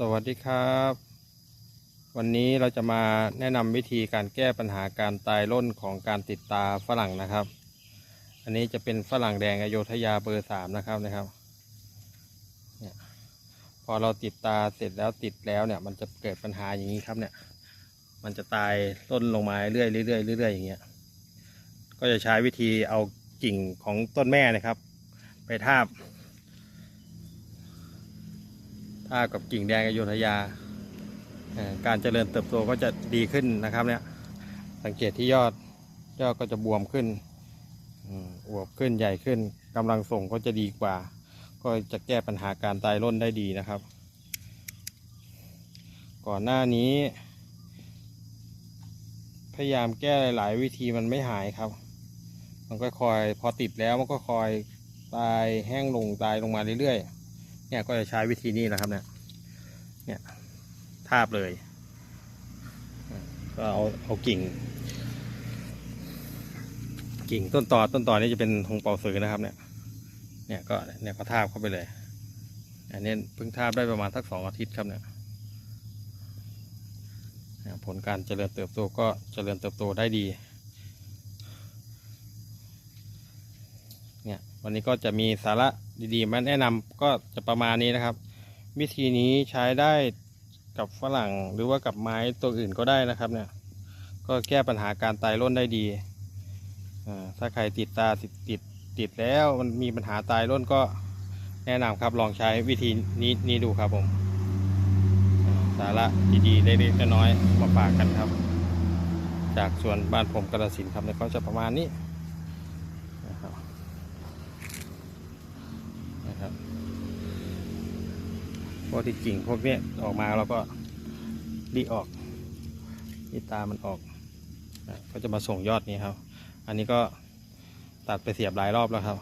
สวัสดีครับ วันนี้เราจะมาแนะนำวิธีการแก้ปัญหาการตายร่นของการติดตาฝรั่งนะครับ อันนี้จะเป็นฝรั่งแดงอโยธยาเบอร์สามนะครับนะครับพอเราติดตาเสร็จแล้วติดแล้วเนี่ย มันจะเกิดปัญหาอย่างนี้ครับเนี่ย มันจะตายร่นลงมาเรื่อยๆเรื่อยๆเรื่อยๆอย่างเงี้ยก็จะใช้วิธีเอากิ่งของต้นแม่นะครับ ไปทาบ ทากับกิ่งแดงอโยธยา การเจริญเติบโตก็จะดีขึ้นนะครับเนี่ยสังเกตที่ยอดยอดก็จะบวมขึ้นอืมอวบขึ้นใหญ่ขึ้นกำลังส่งก็จะดีกว่า ก็จะแก้ปัญหาการตายร่นได้ดีนะครับ ก่อนหน้านี้ พยายามแก้หลาย ๆ วิธีมันไม่หายครับ มันก็คอยพอติดแล้วมันก็คอยตายแห้งลงตายลงมาเรื่อย ๆ เนี่ยก็จะใช้วิธีนี้นะครับเนี่ยเนี่ยทาบเลย ก็เอาเอากิ่ง กิ่งต้นตอต้นตอนี้จะเป็นหงเป่าสือนะครับเนี่ยเนี่ยก็เนี่ยก็ทาบเข้าไปเลย อันนี้เพิ่งทาบได้ประมาณสักสองอาทิตย์ครับเนี่ยผลการเจริญเติบโตก็เจริญเติบโตได้ดี เนี่ยวันนี้ก็จะมีสาระ ดีๆ มาแนะนำก็จะประมาณนี้นะครับ วิธีนี้ใช้ได้กับฝรั่งหรือว่ากับไม้ตัวอื่นก็ได้นะครับเนี่ยก็แก้ปัญหาการตายร่นได้ดีอ่าถ้าใครติดตาติดติดติดแล้วมันมีปัญหาตายร่นก็แนะนำครับลองใช้วิธีนี้นี้ดูครับผม สาระดีๆเล็กๆน้อยๆมาฝากกันครับ จากส่วนบ้านผมกระสินครับเนี่ยก็จะประมาณนี้ นะครับ นะครับพวกที่กิ่งพวกเนี้ยออกมาเราก็รีออกรีตามันออกนะก็จะมาส่งยอดนี้ครับ อันนี้ก็ตัดไปเสียบหลายรอบแล้วครับ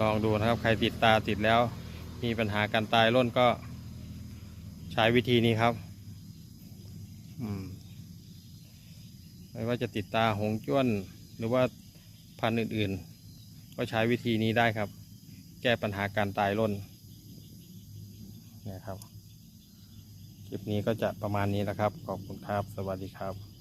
ลองดูนะครับใครติดตาติดแล้ว มีปัญหาการตายร่นก็ใช้วิธีนี้ครับอืมไม่ว่าจะติดตาหงจ้วนหรือว่าพันธุ์อื่น ๆ ก็ใช้วิธีนี้ได้ครับ แก้ปัญหาการตายร่นเนี่ยครับ คลิปนี้ก็จะประมาณนี้แหละครับ ขอบคุณครับ สวัสดีครับ